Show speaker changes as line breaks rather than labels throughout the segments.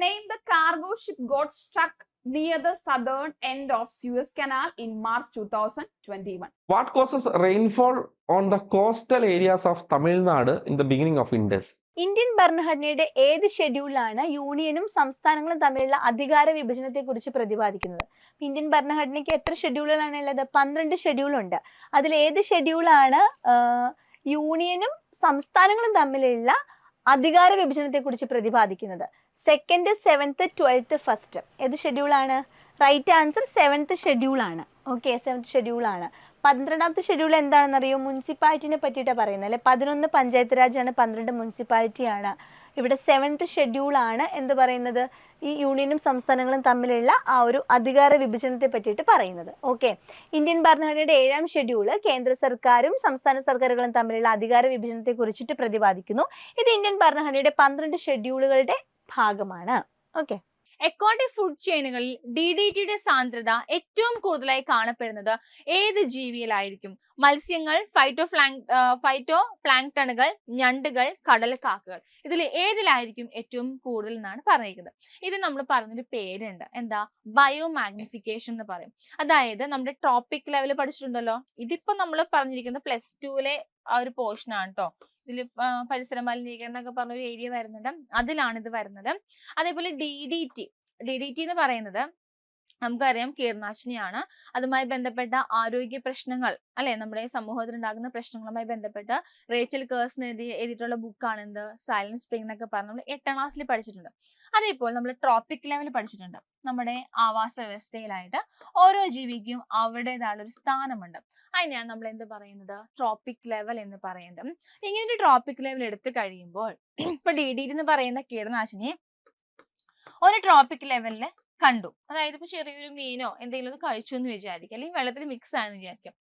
Name the cargo ship got stuck near the southern end of Suez Canal in March 2021.
What causes rainfall on the coastal areas of Tamil Nadu in the beginning of Indus?
Indian ഭരണഘടനയുടെ ഏത് ഷെഡ്യൂളിലാണ് യൂണിയനും സംസ്ഥാനങ്ങളും തമ്മിലുള്ള അധികാര വിഭജനത്തെ കുറിച്ച് പ്രതിപാദിക്കുന്നത് Indian ഭരണഘടനയ്ക്ക് എത്ര ഷെഡ്യൂളുകളാണ് ഉള്ളത് പന്ത്രണ്ട് ഷെഡ്യൂൾ ഉണ്ട് അതിൽ ഏത് ഷെഡ്യൂളാണ് യൂണിയനും സംസ്ഥാനങ്ങളും തമ്മിലുള്ള അധികാര വിഭജനത്തെ കുറിച്ച് പ്രതിപാദിക്കുന്നത് സെക്കൻഡ് സെവൻത്ത് ട്വൽത്ത് ഫസ്റ്റ് ഏത് ഷെഡ്യൂളാണ് റൈറ്റ് ആൻസർ സെവൻത്ത് ഷെഡ്യൂളാണ് ഓക്കെ സെവൻത്ത് ഷെഡ്യൂളാണ് പന്ത്രണ്ടാമത്തെ ഷെഡ്യൂൾ എന്താണെന്നറിയോ? മുനിസിപ്പാലിറ്റിനെ പറ്റിയിട്ടാണ് പറയുന്നത് അല്ലെ? പതിനൊന്ന് പഞ്ചായത്ത് രാജാണ് പന്ത്രണ്ട് മുനിസിപ്പാലിറ്റിയാണ് ഇവിടെ സെവൻത്ത് ഷെഡ്യൂളാണ് എന്ന് പറയുന്നത്? ഈ യൂണിയനും സംസ്ഥാനങ്ങളും തമ്മിലുള്ള ആ ഒരു അധികാര വിഭജനത്തെ പറ്റിയിട്ട് പറയുന്നത്. ഓക്കെ ഇന്ത്യൻ ഭരണഘടനയുടെ ഏഴാം ഷെഡ്യൂൾ കേന്ദ്ര സർക്കാരും സംസ്ഥാന സർക്കാരുകളും തമ്മിലുള്ള അധികാര വിഭജനത്തെ കുറിച്ചിട്ട് പ്രതിപാദിക്കുന്നു. ഇത് ഇന്ത്യൻ ഭരണഘടനയുടെ പന്ത്രണ്ട് ഷെഡ്യൂളുകളുടെ ഭാഗമാണ്. ഓക്കെ.
എക്കോട്ടിക് ഫുഡ് ചെയിനുകളിൽ ഡി ഡി ടിയുടെ സാന്ദ്രത ഏറ്റവും കൂടുതലായി കാണപ്പെടുന്നത് ഏത് ജീവിയിലായിരിക്കും? മത്സ്യങ്ങൾ ഫൈറ്റോ ഫ്ലാങ് ഫൈറ്റോ പ്ലാങ്ടണുകൾ ഞണ്ടുകൾ കടൽക്കാക്കുകൾ. ഇതിൽ ഏതിലായിരിക്കും ഏറ്റവും കൂടുതൽ എന്നാണ് പറഞ്ഞിരിക്കുന്നത്. ഇത് നമ്മൾ പറഞ്ഞൊരു പേരുണ്ട്. എന്താ? ബയോ മാഗ്നിഫിക്കേഷൻ എന്ന് പറയും. അതായത് നമ്മുടെ ടോപ്പിക് ലെവൽ പഠിച്ചിട്ടുണ്ടല്ലോ. ഇതിപ്പോ നമ്മൾ പറഞ്ഞിരിക്കുന്നത് പ്ലസ് ടുവിലെ ആ ഒരു പോർഷൻ ആണ് കേട്ടോ ഇതിൽ പരിസര മലിനീകരണം ഒക്കെ പറഞ്ഞ ഒരു ഏരിയ വരുന്നുണ്ട്. അതിലാണ് ഇത് വരുന്നത്. അതേപോലെ D D T D D T എന്ന് പറയുന്നത് നമുക്കറിയാം കീടനാശിനിയാണ്. അതുമായി ബന്ധപ്പെട്ട ആരോഗ്യ പ്രശ്നങ്ങൾ അല്ലെ? നമ്മുടെ സമൂഹത്തിൽ ഉണ്ടാകുന്ന പ്രശ്നങ്ങളുമായി ബന്ധപ്പെട്ട് റേച്ചൽ കേഴ്സിന് എഴുതി എഴുതിയിട്ടുള്ള ബുക്കാണ് എന്ത്? സൈലൻസ് സ്പ്രിംഗ് എന്നൊക്കെ പറഞ്ഞ് നമ്മൾ എട്ടാം ക്ലാസ്സിൽ പഠിച്ചിട്ടുണ്ട്. അതേപോലെ നമ്മൾ ട്രോപ്പിക് ലെവൽ പഠിച്ചിട്ടുണ്ട്. നമ്മുടെ ആവാസ വ്യവസ്ഥയിലായിട്ട് ഓരോ ജീവിക്കും അവരുടേതായുള്ള ഒരു സ്ഥാനമുണ്ട്. അതിനെയാണ് നമ്മൾ എന്ത് പറയുന്നത്? ട്രോപ്പിക് ലെവൽ എന്ന് പറയുന്നത്. ഇങ്ങനെ ഒരു ട്രോപ്പിക് ലെവൽ എടുത്തു കഴിയുമ്പോൾ ഇപ്പൊ ഡി ഡി എന്ന് പറയുന്ന കീടനാശിനി ഒരു ട്രോപ്പിക് ലെവലിൽ കണ്ടു. അതായത് ഇപ്പൊ ചെറിയൊരു മീനോ എന്തെങ്കിലും അത് കഴിച്ചു എന്ന് വിചാരിക്കുക. അല്ലെങ്കിൽ വെള്ളത്തിൽ മിക്സ് ആയെന്ന് വിചാരിക്കാം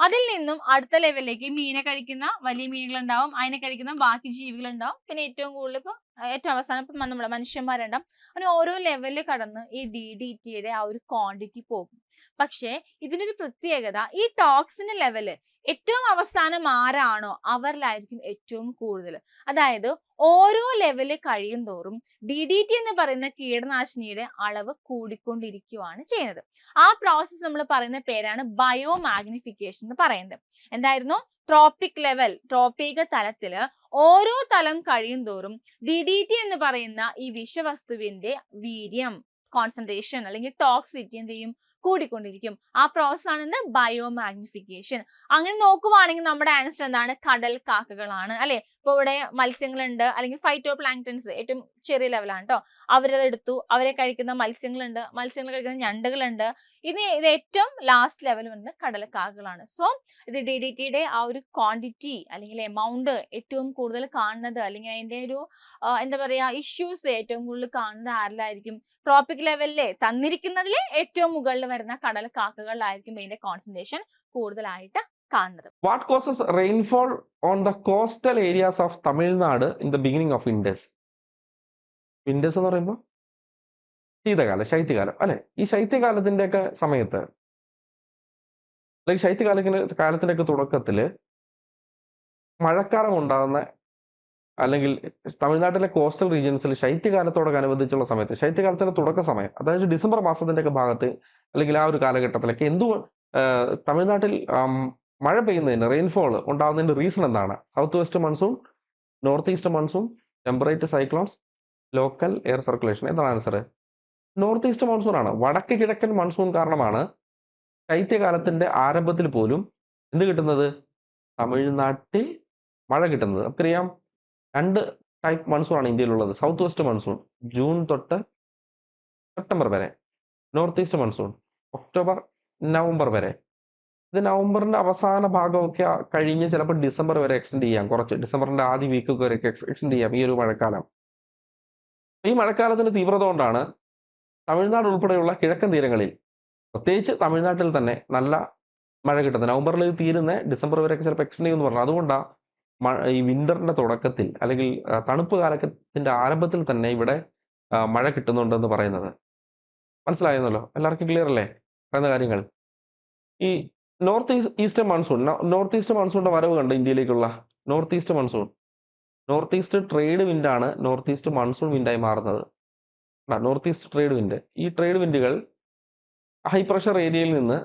അതിൽ നിന്നും അടുത്ത ലെവലിലേക്ക് മീനെ കഴിക്കുന്ന വലിയ മീനുകളുണ്ടാവും. അതിനെ കഴിക്കുന്ന ബാക്കി ജീവികളുണ്ടാവും. പിന്നെ ഏറ്റവും കൂടുതൽ ഇപ്പൊ ഏറ്റവും അവസാനം ഇപ്പം നമ്മുടെ മനുഷ്യന്മാരുണ്ടാവും. അങ്ങനെ ഓരോ ലെവലിൽ കടന്ന് ഈ ഡി ഡി ടിയുടെ ആ ഒരു ക്വാണ്ടിറ്റി പോകും. പക്ഷേ ഇതിന്റെ ഒരു പ്രത്യേകത ഈ ടോക്സിന്റെ ലെവൽ ഏറ്റവും അവസാനം ആരാണോ അവരിലായിരിക്കും ഏറ്റവും കൂടുതൽ അതായത് ഓരോ ലെവൽ കഴിയും തോറും ഡി ഡി ടി എന്ന് പറയുന്ന കീടനാശിനിയുടെ അളവ് കൂടിക്കൊണ്ടിരിക്കുകയാണ് ചെയ്യുന്നത്. ആ പ്രോസസ്സ് നമ്മൾ പറയുന്ന പേരാണ് ബയോ മാഗ്നിഫിക്കേഷൻ എന്ന് പറയുന്നത്. എന്തായിരുന്നു? ട്രോപ്പിക് ലെവൽ ട്രോപ്പിക തലത്തിൽ ഓരോ തലം കഴിയും തോറും ഡി ഡി ടി എന്ന് പറയുന്ന ഈ വിഷവസ്തുവിന്റെ വീര്യം കോൺസെൻട്രേഷൻ അല്ലെങ്കിൽ ടോക്സിറ്റി എന്ത് ചെയ്യും? കൂടിക്കൊണ്ടിരിക്കും. ആ പ്രോസസ് ആണ് എന്ത് ബയോ മാഗ്നിഫിക്കേഷൻ അങ്ങനെ നോക്കുവാണെങ്കിൽ നമ്മുടെ ആൻസർ എന്താണ്? കടൽ കാക്കകളാണ് അല്ലെ? ഇപ്പൊ ഇവിടെ മത്സ്യങ്ങളുണ്ട്. അല്ലെങ്കിൽ ഫൈറ്റോ പ്ലാങ്ടൻസ് ഏറ്റവും ചെറിയ ലെവലാണ് കേട്ടോ അവരത് എടുത്തു. അവരെ കഴിക്കുന്ന മത്സ്യങ്ങളുണ്ട്. മത്സ്യങ്ങൾ കഴിക്കുന്ന ഞണ്ടുകളുണ്ട്. ഇനി ഇത് ഏറ്റവും ലാസ്റ്റ് ലെവൽ വരുന്നത് കടലക്കാക്കകളാണ് സോ ഇത് ഡി ഡി ടിയുടെ ആ ഒരു ക്വാണ്ടിറ്റി അല്ലെങ്കിൽ എമൗണ്ട് ഏറ്റവും കൂടുതൽ കാണുന്നത് അല്ലെങ്കിൽ അതിന്റെ ഒരു എന്താ പറയുക ഇഷ്യൂസ് ഏറ്റവും കൂടുതൽ കാണുന്നത് ആരിലായിരിക്കും? ട്രോപ്പിക് ലെവലിലെ തന്നിരിക്കുന്നതിൽ ഏറ്റവും മുകളിൽ വരുന്ന കടൽ കാക്കകളിലായിരിക്കും ഇതിന്റെ കോൺസെൻട്രേഷൻ കൂടുതലായിട്ട് കാണുന്നത്.
Causes rainfall on the coastal areas of Tamil Nadu in the beginning of Indus എന്ന് പറയുമ്പോൾ ശീതകാലം ശൈത്യകാലം അല്ലെ? ഈ ശൈത്യകാലത്തിന്റെ ഒക്കെ സമയത്ത് അല്ലെങ്കിൽ ശൈത്യകാലത്തിന് കാലത്തിന്റെ ഒക്കെ തുടക്കത്തിൽ മഴക്കാലം ഉണ്ടാകുന്ന അല്ലെങ്കിൽ തമിഴ്നാട്ടിലെ കോസ്റ്റൽ റീജിയൻസിൽ ശൈത്യകാലത്തോടൊക്കെ അനുബന്ധിച്ചുള്ള സമയത്ത് ശൈത്യകാലത്തിന്റെ തുടക്ക സമയം അതായത് ഡിസംബർ മാസത്തിന്റെ ഒക്കെ ഭാഗത്ത് അല്ലെങ്കിൽ ആ ഒരു കാലഘട്ടത്തിലൊക്കെ എന്തു തമിഴ്നാട്ടിൽ മഴ പെയ്യുന്നതിന് റെയിൻഫോൾ ഉണ്ടാകുന്നതിന്റെ റീസൺ എന്താണ്? South west monsoon north east monsoon temperate cyclones local air circulation എന്താണ് ആൻസർ നോർത്ത് ഈസ്റ്റ് മൺസൂൺ ആണ്. വടക്ക് കിഴക്കൻ മൺസൂൺ കാരണമാണ് ശൈത്യകാലത്തിന്റെ ആരംഭത്തിൽ പോലും എന്ത് കിട്ടുന്നത്? തമിഴ്നാട്ടിൽ മഴ കിട്ടുന്നത്. നമുക്കറിയാം രണ്ട് ടൈപ്പ് മൺസൂൺ ആണ് ഇന്ത്യയിലുള്ളത്. സൗത്ത് വെസ്റ്റ് മൺസൂൺ ജൂൺ തൊട്ട് സെപ്റ്റംബർ വരെ. North east monsoon October November വരെ. ഇത് നവംബറിന്റെ അവസാന ഭാഗമൊക്കെ കഴിഞ്ഞ് ചിലപ്പോൾ ഡിസംബർ വരെ എക്സ്റ്റെൻഡ് ചെയ്യാം. കുറച്ച് ഡിസംബറിന്റെ ആദ്യ വീക്കൊക്കെ വരെ എക്സ്റ്റെൻഡ് ചെയ്യാം ഈ ഒരു മഴക്കാലം. ഈ മഴക്കാലത്തിന്റെ തീവ്രത കൊണ്ടാണ് തമിഴ്നാട് ഉൾപ്പെടെയുള്ള കിഴക്കൻ തീരങ്ങളിൽ പ്രത്യേകിച്ച് തമിഴ്നാട്ടിൽ തന്നെ നല്ല മഴ കിട്ടുന്നത്. നവംബറിൽ ഇത് തീരുന്ന ഡിസംബർ വരെയൊക്കെ ചിലപ്പോൾ എക്സ്റ്റെൻഡ് ചെയ്യുമെന്ന് പറഞ്ഞു അതുകൊണ്ടാണ് ഈ വിന്ററിന്റെ തുടക്കത്തിൽ അല്ലെങ്കിൽ തണുപ്പ് കാലത്തിന്റെ ആരംഭത്തിൽ തന്നെ ഇവിടെ മഴ കിട്ടുന്നുണ്ടെന്ന് പറയുന്നത്. മനസ്സിലായിരുന്നല്ലോ എല്ലാവർക്കും ക്ലിയർ അല്ലേ? പറയുന്ന കാര്യങ്ങൾ. ഈ north east eastern monsoon north east മൺസൂണിന്റെ വരവ് കണ്ട് ഇന്ത്യയിലേക്കുള്ള north east monsoon north east trade wind ആണ് നോർത്ത് ഈസ്റ്റ് മൺസൂൺ വിൻഡായി മാറുന്നത്. നോർത്ത് ഈസ്റ്റ് ട്രേഡ് വിൻഡ് ഈ ട്രേഡ് വിൻഡുകൾ ഹൈ പ്രഷർ ഏരിയയിൽ നിന്ന്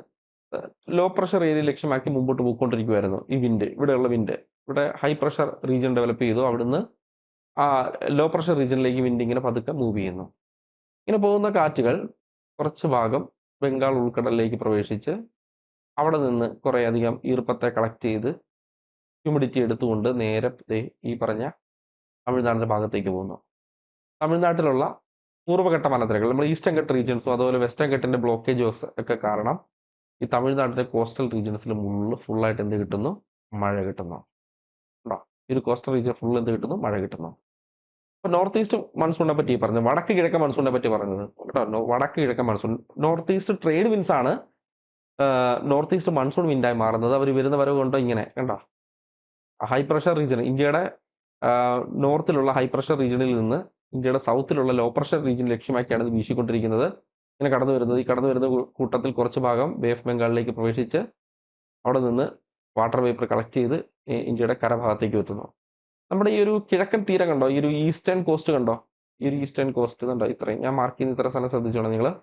ലോ പ്രഷർ ഏരിയ ലക്ഷ്യമാക്കി മുമ്പോട്ട് പോയിക്കൊണ്ടിരിക്കുമായിരുന്നു ഈ വിൻഡ് ഇവിടെയുള്ള വിൻഡ് ഇവിടെ ഹൈ പ്രഷർ റീജിയൻ ഡെവലപ്പ് ചെയ്തു. അവിടുന്ന് ആ ലോ പ്രഷർ റീജിയനിലേക്ക് വിൻഡ് ഇങ്ങനെ പതുക്കെ മൂവ് ചെയ്യുന്നു. ഇങ്ങനെ പോകുന്ന കാറ്റുകൾ കുറച്ച് ഭാഗം ബംഗാൾ ഉൾക്കടലിലേക്ക് പ്രവേശിച്ച് അവിടെ നിന്ന് കുറേയധികം ഈർപ്പത്തെ കളക്ട് ചെയ്ത് ഹ്യൂമിഡിറ്റി എടുത്തുകൊണ്ട് നേരെ ഈ പറഞ്ഞ തമിഴ്നാടിന്റെ ഭാഗത്തേക്ക് പോകുന്നു. തമിഴ്നാട്ടിലുള്ള പൂർവഘട്ട മലനിരകൾ നമ്മൾ ഈസ്റ്റേൺ ഘട്ട് റീജിയൻസും അതുപോലെ വെസ്റ്റേൺ ഘട്ടിന്റെ ബ്ലോക്കേജസ് ഒക്കെ കാരണം ഈ തമിഴ്നാട്ടിലെ കോസ്റ്റൽ റീജിയൻസിൽ മുള്ളു ഫുള്ളായിട്ട് എന്ത് കിട്ടുന്നു? മഴ കിട്ടുന്നു. ഉണ്ടോ? ഈ ഒരു കോസ്റ്റൽ റീജിയൻ ഫുൾ എന്ത് കിട്ടുന്നു? മഴ കിട്ടുന്നു. അപ്പോൾ നോർത്ത് ഈസ്റ്റ് മൺസൂണിനെ പറ്റി പറഞ്ഞു വടക്ക് കിഴക്കൻ മൺസൂണിനെ പറ്റി പറഞ്ഞത് കേട്ടോ. വടക്ക് കിഴക്കൻ monsoon north east trade winds ആണ് നോർത്ത് ഈസ്റ്റ് മൺസൂൺ വിൻഡായി മാറുന്നത്. അവർ വരുന്ന വരവ് കൊണ്ടോ? ഇങ്ങനെ കണ്ടോ? ഹൈ പ്രഷർ റീജിയൻ ഇന്ത്യയുടെ നോർത്തിലുള്ള ഹൈ പ്രഷർ റീജിയനിൽ നിന്ന് ഇന്ത്യയുടെ സൗത്തിലുള്ള ലോ പ്രഷർ റീജിയൻ ലക്ഷ്യമാക്കിയാണ് ഇത് വീശിക്കൊണ്ടിരിക്കുന്നത്. ഇങ്ങനെ കടന്നു വരുന്നത്. ഈ കടന്നു വരുന്ന കൂട്ടത്തിൽ കുറച്ച് ഭാഗം ഓഫ് ബംഗാളിലേക്ക് പ്രവേശിച്ച് അവിടെ നിന്ന് വാട്ടർ വേപ്പർ കളക്ട് ചെയ്ത് ഇന്ത്യയുടെ കരഭാഗത്തേക്ക് എത്തുന്നു. നമ്മുടെ ഈ ഒരു കിഴക്കൻ തീരം കണ്ടോ? ഈ ഒരു ഈസ്റ്റേൺ കോസ്റ്റ് കണ്ടോ? ഈ ഒരു ഈസ്റ്റേൺ കോസ്റ്റ് കണ്ടോ? ഇത്രയും ഞാൻ മാർക്ക് ചെയ്യുന്ന ഇത്ര സ്ഥലം ശ്രദ്ധിച്ചോളാം നിങ്ങൾ.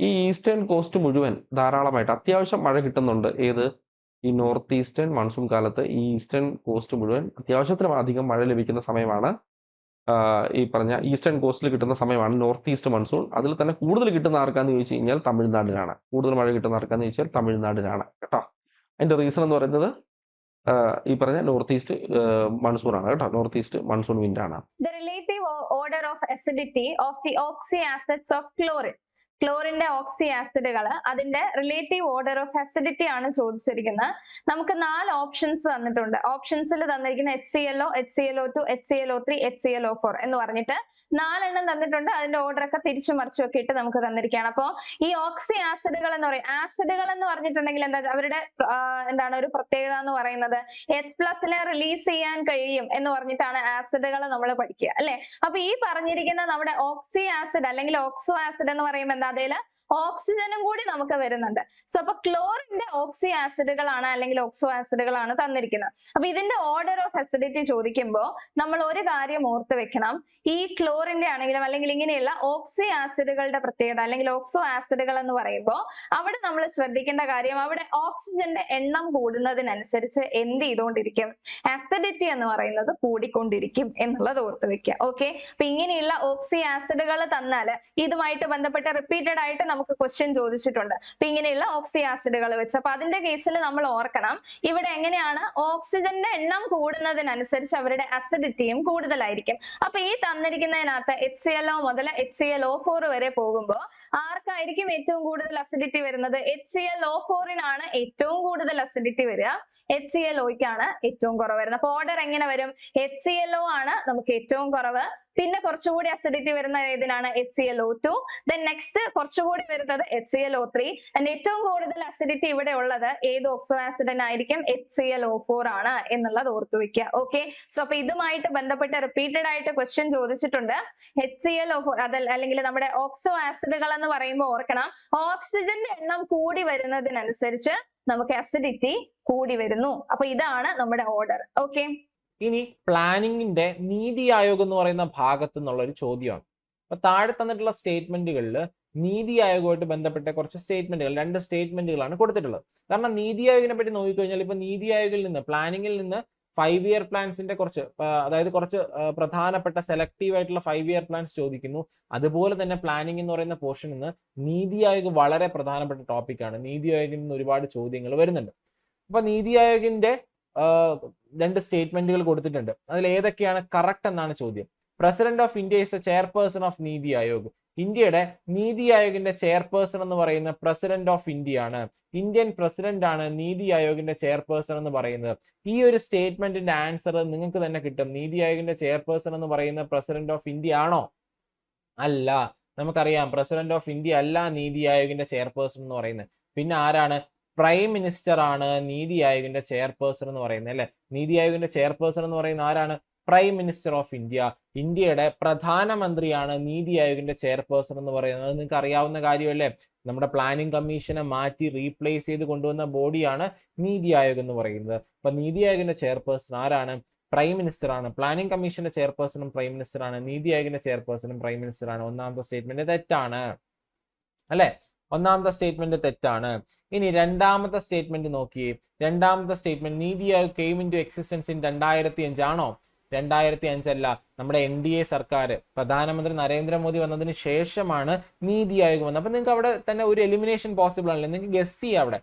ഈ ഈസ്റ്റേൺ കോസ്റ്റ് മുഴുവൻ ധാരാളമായിട്ട് അത്യാവശ്യം മഴ കിട്ടുന്നുണ്ട്. ഏത്? ഈ നോർത്ത് ഈസ്റ്റേൺ മൺസൂൺ കാലത്ത് ഈ ഈസ്റ്റേൺ കോസ്റ്റ് മുഴുവൻ അത്യാവശ്യത്തിനും അധികം മഴ ലഭിക്കുന്ന സമയമാണ്. ഈ പറഞ്ഞ ഈസ്റ്റേൺ കോസ്റ്റിൽ കിട്ടുന്ന സമയമാണ് നോർത്ത് ഈസ്റ്റ് മൺസൂൺ അതിൽ തന്നെ കൂടുതൽ കിട്ടുന്ന ആർക്കാന്ന് ചോദിച്ചു കഴിഞ്ഞാൽ തമിഴ്നാടിനാണ്. കൂടുതൽ മഴ കിട്ടുന്ന ആർക്കാന്ന് ചോദിച്ചാൽ തമിഴ്നാടിനാണ് കേട്ടോ. അതിന്റെ റീസൺ എന്ന് പറയുന്നത് ഈ പറഞ്ഞ നോർത്ത് ഈസ്റ്റ് മൺസൂൺ ആണ് കേട്ടോ. നോർത്ത് ഈസ്റ്റ് മൺസൂൺ വിൻഡ് ആണ്.
The relative o- of acidity of ക്ലോറിന്റെ ഓക്സി ആസിഡുകൾ അതിന്റെ റിലേറ്റീവ് ഓർഡർ ഓഫ് ആസിഡിറ്റി ആണ് ചോദിച്ചിരിക്കുന്നത് നമുക്ക് നാല് ഓപ്ഷൻസ് തന്നിട്ടുണ്ട്. ഓപ്ഷൻസിൽ തന്നിരിക്കുന്ന H C L O H C L O two H C L O three H C L O four എന്ന് പറഞ്ഞിട്ട് നാലെണ്ണം തന്നിട്ടുണ്ട്. അതിന്റെ ഓർഡർ ഒക്കെ തിരിച്ചു മറിച്ചും ഒക്കെ ഇട്ട് നമുക്ക് തന്നിരിക്കുകയാണ്. അപ്പോൾ ഈ ഓക്സി ആസിഡുകൾ എന്ന് പറയും. ആസിഡുകൾ എന്ന് പറഞ്ഞിട്ടുണ്ടെങ്കിൽ എന്താ അവരുടെ എന്താണ് ഒരു പ്രത്യേകത എന്ന് പറയുന്നത്? എച്ച് പ്ലസിനെ റിലീസ് ചെയ്യാൻ കഴിയും എന്ന് പറഞ്ഞിട്ടാണ് ആസിഡുകൾ നമ്മൾ പഠിക്കുക അല്ലെ? അപ്പൊ ഈ പറഞ്ഞിരിക്കുന്ന നമ്മുടെ ഓക്സി ആസിഡ് അല്ലെങ്കിൽ ഓക്സോ ആസിഡ് എന്ന് പറയുമ്പോൾ എന്താ അതിൽ ഓക്സിജനും കൂടി നമുക്ക് വരുന്നുണ്ട്. സോ അപ്പൊ ക്ലോറിന്റെ ഓക്സി ആസിഡുകളാണ് അല്ലെങ്കിൽ ഓക്സോ ആസിഡുകളാണ് തന്നിരിക്കുന്നത്. അപ്പൊ ഇതിന്റെ ഓർഡർ ഓഫ് അസിഡിറ്റി ചോദിക്കുമ്പോൾ നമ്മൾ ഒരു കാര്യം ഓർത്ത് വെക്കണം. ഈ ക്ലോറിന്റെ ആണെങ്കിലും അല്ലെങ്കിൽ ഇങ്ങനെയുള്ള ഓക്സി ആസിഡുകളുടെ പ്രത്യേകത അല്ലെങ്കിൽ ഓക്സോ ആസിഡുകൾ എന്ന് പറയുമ്പോൾ അവിടെ നമ്മൾ ശ്രദ്ധിക്കേണ്ട കാര്യം അവിടെ ഓക്സിജന്റെ എണ്ണം കൂടുന്നതിനനുസരിച്ച് എന്ത് ചെയ്തുകൊണ്ടിരിക്കും? ആസിഡിറ്റി എന്ന് പറയുന്നത് കൂടിക്കൊണ്ടിരിക്കും എന്നുള്ളത് ഓർത്ത് വെക്കുക. ഓക്കെ അപ്പൊ ഇങ്ങനെയുള്ള ഓക്സി ആസിഡുകൾ തന്നാൽ ഇതുമായിട്ട് ബന്ധപ്പെട്ട് റിപ്പീറ്റഡ് ആയിട്ട് നമുക്ക് ക്വസ്റ്റ്യൻ ചോദിച്ചിട്ടുണ്ട്. അപ്പൊ ഇങ്ങനെയുള്ള ഓക്സി ആസിഡുകൾ വെച്ച്. അപ്പൊ അതിന്റെ കേസിൽ നമ്മൾ ഓർക്കണം. ഇവിടെ എങ്ങനെയാണ്? ഓക്സിജന്റെ എണ്ണം കൂടുന്നതിനനുസരിച്ച് അവരുടെ അസിഡിറ്റിയും കൂടുതലായിരിക്കും. അപ്പൊ ഈ തന്നിരിക്കുന്നതിനകത്ത് എച്ച് സി എൽ മുതൽ എച്ച് സി എൽ ഫോർ വരെ പോകുമ്പോൾ ആർക്കായിരിക്കും ഏറ്റവും കൂടുതൽ അസിഡിറ്റി വരുന്നത്? എച്ച് സി എൽ ഒ ഫോറിനാണ് ഏറ്റവും കൂടുതൽ അസിഡിറ്റി വരിക. എച്ച് സി എൽ ഏറ്റവും കുറവ് വരുന്നത്. അപ്പൊ ഓർഡർ എങ്ങനെ വരും? എച്ച് സി എൽ ഒ ആണ് നമുക്ക് ഏറ്റവും കുറവ്. പിന്നെ കുറച്ചുകൂടി അസിഡിറ്റി വരുന്ന ഏതിനാണ്? H C L O two then next കുറച്ചുകൂടി വരുന്നത് H C L O three ഏറ്റവും കൂടുതൽ അസിഡിറ്റി ഇവിടെ ഉള്ളത് ഏത് oxo ആസിഡിനായിരിക്കും H C L O four ആണ് എന്നുള്ളത് ഓർത്തു വെക്കുക. ഓക്കെ സോ അപ്പൊ ഇതുമായിട്ട് ബന്ധപ്പെട്ട് റിപ്പീറ്റഡ് ആയിട്ട് ക്വസ്റ്റ്യൻ ചോദിച്ചിട്ടുണ്ട്. H C L O four അതല്ല അല്ലെങ്കിൽ നമ്മുടെ ഓക്സോ ആസിഡുകൾ എന്ന് പറയുമ്പോൾ ഓർക്കണം. ഓക്സിജന്റെ എണ്ണം കൂടി വരുന്നതിനനുസരിച്ച് നമുക്ക് അസിഡിറ്റി കൂടി വരുന്നു. അപ്പൊ ഇതാണ് നമ്മുടെ ഓർഡർ ഓക്കെ
ഇനി പ്ലാനിങ്ങിന്റെ നീതി ആയോഗ് എന്ന് പറയുന്ന ഭാഗത്ത് നിന്നുള്ള ഒരു ചോദ്യമാണ്. അപ്പൊ താഴെ തന്നിട്ടുള്ള സ്റ്റേറ്റ്മെന്റുകളിൽ നീതി ആയോഗമായിട്ട് ബന്ധപ്പെട്ട കുറച്ച് സ്റ്റേറ്റ്മെന്റുകൾ രണ്ട് സ്റ്റേറ്റ്മെന്റുകളാണ് കൊടുത്തിട്ടുള്ളത്. കാരണം നീതി ആയോഗിനെ പറ്റി നോക്കിക്കഴിഞ്ഞാൽ ഇപ്പൊ നീതി ആയോഗിൽ നിന്ന് പ്ലാനിങ്ങിൽ നിന്ന് ഫൈവ് ഇയർ പ്ലാൻസിന്റെ കുറച്ച് അതായത് കുറച്ച് പ്രധാനപ്പെട്ട സെലക്റ്റീവ് ആയിട്ടുള്ള ഫൈവ് ഇയർ പ്ലാൻസ് ചോദിക്കുന്നു. അതുപോലെ തന്നെ പ്ലാനിംഗ് എന്ന് പറയുന്ന പോർഷൻ നിന്ന് നീതി ആയോഗ് വളരെ പ്രധാനപ്പെട്ട ടോപ്പിക്കാണ് നീതി ആയോഗിൽ നിന്ന് ഒരുപാട് ചോദ്യങ്ങൾ വരുന്നുണ്ട്. അപ്പൊ നീതി ആയോഗിന്റെ രണ്ട് സ്റ്റേറ്റ്മെന്റുകൾ കൊടുത്തിട്ടുണ്ട്. അതിൽ ഏതൊക്കെയാണ് കറക്റ്റ് എന്നാണ് ചോദ്യം. President of India is a chairperson of NITI Aayog ഇന്ത്യയുടെ നീതി ആയോഗിന്റെ ചെയർപേഴ്സൺ എന്ന് പറയുന്ന പ്രസിഡന്റ് ഓഫ് ഇന്ത്യ ആണ് ഇന്ത്യൻ പ്രസിഡന്റ് ആണ് നീതി ആയോഗിന്റെ ചെയർപേഴ്സൺ എന്ന് പറയുന്നത്. ഈ ഒരു സ്റ്റേറ്റ്മെന്റിന്റെ ആൻസർ നിങ്ങൾക്ക് തന്നെ കിട്ടും. നീതി ആയോഗിന്റെ ചെയർപേഴ്സൺ എന്ന് പറയുന്ന പ്രസിഡന്റ് ഓഫ് ഇന്ത്യ ആണോ? അല്ല. നമുക്കറിയാം. പ്രസിഡന്റ് ഓഫ് ഇന്ത്യ അല്ല നീതി ആയോഗിന്റെ ചെയർപേഴ്സൺ എന്ന് പറയുന്നത്. പിന്നെ ആരാണ്? പ്രൈം മിനിസ്റ്റർ ആണ് നീതി ആയോഗിന്റെ ചെയർപേഴ്സൺ എന്ന് പറയുന്നത് അല്ലെ? നീതി ആയോഗിന്റെ ചെയർപേഴ്സൺ എന്ന് പറയുന്ന ആരാണ്? പ്രൈം മിനിസ്റ്റർ ഓഫ് ഇന്ത്യ ഇന്ത്യയുടെ പ്രധാനമന്ത്രിയാണ് നീതി ആയോഗിന്റെ ചെയർപേഴ്സൺ എന്ന് പറയുന്നത്. നിങ്ങൾക്ക് അറിയാവുന്ന കാര്യമല്ലേ? നമ്മുടെ പ്ലാനിംഗ് കമ്മീഷനെ മാറ്റി റീപ്ലേസ് ചെയ്ത് കൊണ്ടുവന്ന ബോഡിയാണ് നീതി ആയോഗ് എന്ന് പറയുന്നത്. അപ്പൊ നീതി ആയോഗിന്റെ ചെയർപേഴ്സൺ ആരാണ്? പ്രൈം മിനിസ്റ്റർ ആണ്. പ്ലാനിംഗ് കമ്മീഷന്റെ ചെയർപേഴ്സണും പ്രൈം മിനിസ്റ്ററാണ് നീതി ആയോഗിന്റെ ചെയർപേഴ്സണും പ്രൈം മിനിസ്റ്റർ ആണ്. ഒന്നാമത്തെ സ്റ്റേറ്റ്മെന്റ് തെറ്റാണ്. അല്ലെ? ഒന്നാമത്തെ സ്റ്റേറ്റ്മെന്റ് തെറ്റാണ്. ഇനി രണ്ടാമത്തെ സ്റ്റേറ്റ്മെന്റ് നോക്കിയേ. രണ്ടാമത്തെ statement NITI Aayog came into existence in രണ്ടായിരത്തി അഞ്ചാണോ രണ്ടായിരത്തി അഞ്ചല്ല നമ്മുടെ എൻ ഡി എ സർക്കാർ പ്രധാനമന്ത്രി നരേന്ദ്രമോദി വന്നതിന് ശേഷമാണ് നീതി ആയോഗ് വന്നത്. അപ്പം നിങ്ങൾക്ക് അവിടെ തന്നെ ഒരു എലിമിനേഷൻ പോസിബിൾ ആണല്ലോ. നിങ്ങൾക്ക് ഗസ് ചെയ്യാം അവിടെ.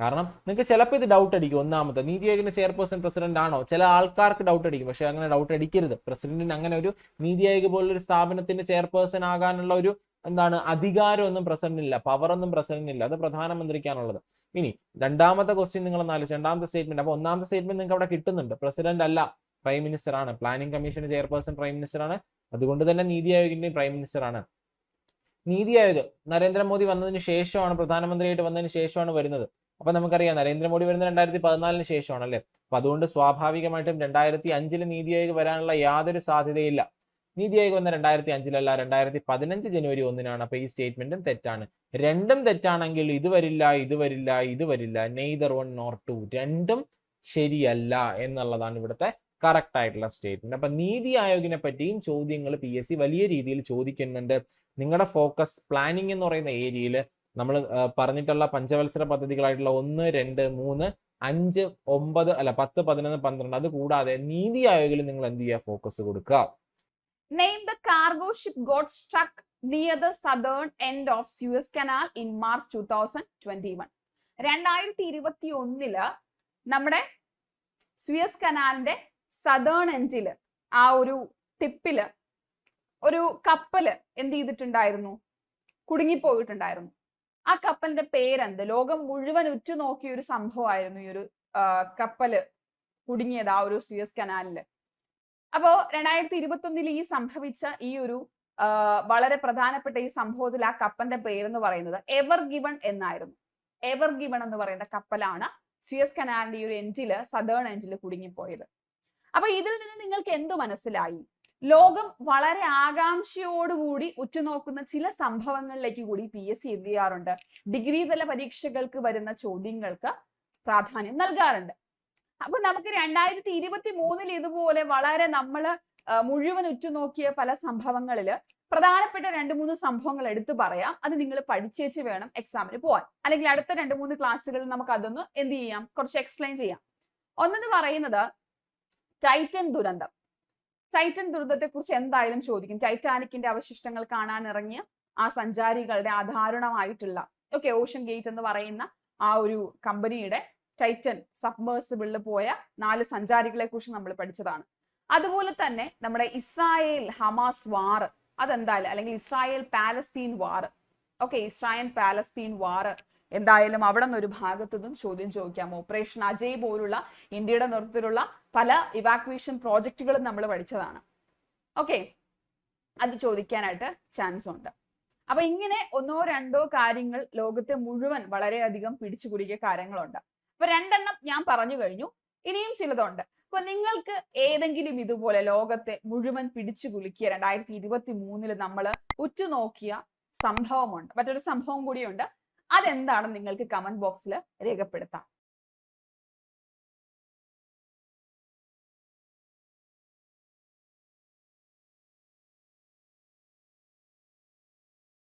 കാരണം നിങ്ങൾക്ക് ചിലപ്പോൾ ഇത് ഡൗട്ട് അടിക്കും. ഒന്നാമത്തെ നീതി ആയോഗിന്റെ ചെയർപേഴ്സൺ പ്രസിഡന്റ് ആണോ? ചില ആൾക്കാർക്ക് ഡൗട്ട് അടിക്കും. പക്ഷെ അങ്ങനെ ഡൗട്ട് അടിക്കരുത്. പ്രസിഡന്റിന് അങ്ങനെ ഒരു നീതി ആയോഗ് പോലൊരു സ്ഥാപനത്തിന്റെ ചെയർപേഴ്സൺ ആകാനുള്ള ഒരു എന്താണ് അധികാരമൊന്നും പ്രസിഡന്റില്ല പവറൊന്നും പ്രസിഡന്റില്ല അത് പ്രധാനമന്ത്രിക്കാണുള്ളത്. ഇനി രണ്ടാമത്തെ ക്വസ്റ്റ്യൻ നിങ്ങൾ ആലോചിച്ചു. രണ്ടാമത്തെ സ്റ്റേറ്റ്മെന്റ് അപ്പോൾ ഒന്നാമത്തെ സ്റ്റേറ്റ്മെന്റ് നിങ്ങൾക്ക് അവിടെ കിട്ടുന്നുണ്ട്. പ്രസിഡന്റ് അല്ല. പ്രൈം മിനിസ്റ്റർ ആണ്. Planning commission chairperson prime minister ആണ്. അതുകൊണ്ട് തന്നെ നീതി ആയോഗിന്റെയും പ്രൈം മിനിസ്റ്റർ ആണ്. നീതി ആയോഗ് നരേന്ദ്രമോദി വന്നതിന് ശേഷമാണ് പ്രധാനമന്ത്രിയായിട്ട് വന്നതിന് ശേഷമാണ് വരുന്നത്. അപ്പൊ നമുക്കറിയാം നരേന്ദ്രമോദി വരുന്നത് രണ്ടായിരത്തി പതിനാലിന് ശേഷമാണ് അല്ലേ അപ്പൊ അതുകൊണ്ട് സ്വാഭാവികമായിട്ടും രണ്ടായിരത്തി അഞ്ചിൽ നീതി ആയോഗ് വരാനുള്ള യാതൊരു സാധ്യതയില്ല. നീതി ആയോഗ് വന്ന രണ്ടായിരത്തി അഞ്ചിലല്ല രണ്ടായിരത്തി പതിനഞ്ച് ജനുവരി ഒന്നിനാണ്. അപ്പൊ ഈ സ്റ്റേറ്റ്മെന്റും തെറ്റാണ്. രണ്ടും തെറ്റാണെങ്കിൽ ഇത് വരില്ല ഇത് വരില്ല ഇത് വരില്ല. നെയ്തർ വൺ നോർ ടു രണ്ടും ശരിയല്ല എന്നുള്ളതാണ് ഇവിടുത്തെ കറക്റ്റ് ആയിട്ടുള്ള സ്റ്റേറ്റ്മെന്റ് അപ്പൊ നീതി ആയോഗിനെ പറ്റിയും ചോദ്യങ്ങൾ പി എസ് സി വലിയ രീതിയിൽ ചോദിക്കുന്നുണ്ട്. നിങ്ങളുടെ ഫോക്കസ് പ്ലാനിംഗ് എന്ന് പറയുന്ന ഏരിയയിൽ നമ്മൾ പറഞ്ഞിട്ടുള്ള പഞ്ചവത്സര പദ്ധതികളായിട്ടുള്ള ഒന്ന് രണ്ട് മൂന്ന് അഞ്ച് ഒമ്പത് അല്ല പത്ത് പതിനൊന്ന് പന്ത്രണ്ട് അത് കൂടാതെ നീതി ആയോഗിൽ നിങ്ങൾ എന്ത് ചെയ്യുക ഫോക്കസ് കൊടുക്കുക?
Name the cargo near the southern end of southern canal in March two thousand twenty 2021. രണ്ടായിരത്തി ഇരുപത്തി ഒന്നിൽ നമ്മുടെ സ്വിയസ് കനാലിന്റെ സദേൺ എൻഡിൽ ആ ഒരു ടിപ്പിൽ ഒരു കപ്പൽ എന്ത് ചെയ്തിട്ടുണ്ടായിരുന്നു? കുടുങ്ങിപ്പോയിട്ടുണ്ടായിരുന്നു. ആ കപ്പലിന്റെ പേരെന്ത്? ലോകം മുഴുവൻ ഉറ്റുനോക്കിയ ഒരു സംഭവമായിരുന്നു ഈ ഒരു കപ്പൽ കുടുങ്ങിയത് ആ ഒരു സുയസ് കനാലിൽ. അപ്പോ രണ്ടായിരത്തി ഇരുപത്തി ഒന്നിൽ ഈ സംഭവിച്ച ഈ ഒരു വളരെ പ്രധാനപ്പെട്ട ഈ സംഭവത്തിൽ ആ കപ്പന്റെ പേരെന്ന് പറയുന്നത് എവർ ഗിവൺ എന്നായിരുന്നു. എവർ ഗിവൺ എന്ന് പറയുന്ന കപ്പലാണ് സുയസ് കനാലിന്റെ ഈ ഒരു എൻജിൽ സദേൺ എൻജിൽ കുടുങ്ങിപ്പോയത്. അപ്പൊ ഇതിൽ നിന്ന് നിങ്ങൾക്ക് എന്തു മനസ്സിലായി? ലോകം വളരെ ആകാംക്ഷയോടുകൂടി ഉറ്റുനോക്കുന്ന ചില സംഭവങ്ങളിലേക്ക് കൂടി പി എസ് സി എന്ത് ചെയ്യാറുണ്ട്? ഡിഗ്രി തല പരീക്ഷകൾക്ക് വരുന്ന ചോദ്യങ്ങൾക്ക് പ്രാധാന്യം നൽകാറുണ്ട്. അപ്പൊ നമുക്ക് രണ്ടായിരത്തി ഇരുപത്തി മൂന്നിൽ ഇതുപോലെ വളരെ നമ്മൾ മുഴുവൻ ഉറ്റുനോക്കിയ പല സംഭവങ്ങളിൽ പ്രധാനപ്പെട്ട രണ്ട് മൂന്ന് സംഭവങ്ങൾ എടുത്തു പറയാം. അത് നിങ്ങൾ പഠിച്ചേച്ച് വേണം എക്സാമിന് പോവാൻ. അല്ലെങ്കിൽ അടുത്ത രണ്ട് മൂന്ന് ക്ലാസ്സുകളിൽ നമുക്ക് അതൊന്ന് എന്ത് ചെയ്യാം? കുറച്ച് എക്സ്പ്ലെയിൻ ചെയ്യാം. ഒന്നെന്ന് പറയുന്നത് ടൈറ്റൻ ദുരന്തം. ടൈറ്റൻ ദുരന്തത്തെ കുറിച്ച് എന്തായാലും ചോദിക്കും. ടൈറ്റാനിക്കിന്റെ അവശിഷ്ടങ്ങൾ കാണാൻ ഇറങ്ങിയ ആ സഞ്ചാരികളുടെ അധാരണമായിട്ടുള്ള ഓക്കെ ഓഷൻ ഗേറ്റ് എന്ന് പറയുന്ന ആ ഒരു കമ്പനിയുടെ ടൈറ്റൻ സബ്മേഴ്സിബിളിൽ പോയ നാല് സഞ്ചാരികളെ കുറിച്ച് നമ്മൾ പഠിച്ചതാണ്. അതുപോലെ തന്നെ നമ്മുടെ ഇസ്രായേൽ ഹമാസ് വാർ അതെന്തായാലും അല്ലെങ്കിൽ Israel Palestine war okay Israel Palestine war എന്തായാലും അവിടെ ഒരു ഭാഗത്തു നിന്നും ചോദ്യം ചോദിക്കാം. ഓപ്പറേഷൻ അജയ് പോലുള്ള ഇന്ത്യയുടെ നേതൃത്വത്തിലുള്ള പല ഇവാക്വേഷൻ പ്രോജക്റ്റുകളും നമ്മൾ പഠിച്ചതാണ്. ഓക്കെ അത് ചോദിക്കാനായിട്ട് ചാൻസ് ഉണ്ട്. അപ്പൊ ഇങ്ങനെ ഒന്നോ രണ്ടോ കാര്യങ്ങൾ ലോകത്തെ മുഴുവൻ വളരെയധികം പിടിച്ചു കുടിക്കിയ കാര്യങ്ങളുണ്ട്. അപ്പൊ രണ്ടെണ്ണം ഞാൻ പറഞ്ഞു കഴിഞ്ഞു. ഇനിയും ചിലതുണ്ട്. അപ്പൊ നിങ്ങൾക്ക് ഏതെങ്കിലും ഇതുപോലെ ലോകത്തെ മുഴുവൻ പിടിച്ചു കുലുക്കിയ രണ്ടായിരത്തി ഇരുപത്തി മൂന്നിൽ നമ്മൾ ഉറ്റുനോക്കിയ സംഭവമുണ്ട്. മറ്റൊരു സംഭവം കൂടിയുണ്ട്. അതെന്താണെന്ന് നിങ്ങൾക്ക് കമന്റ് ബോക്സിൽ രേഖപ്പെടുത്താം.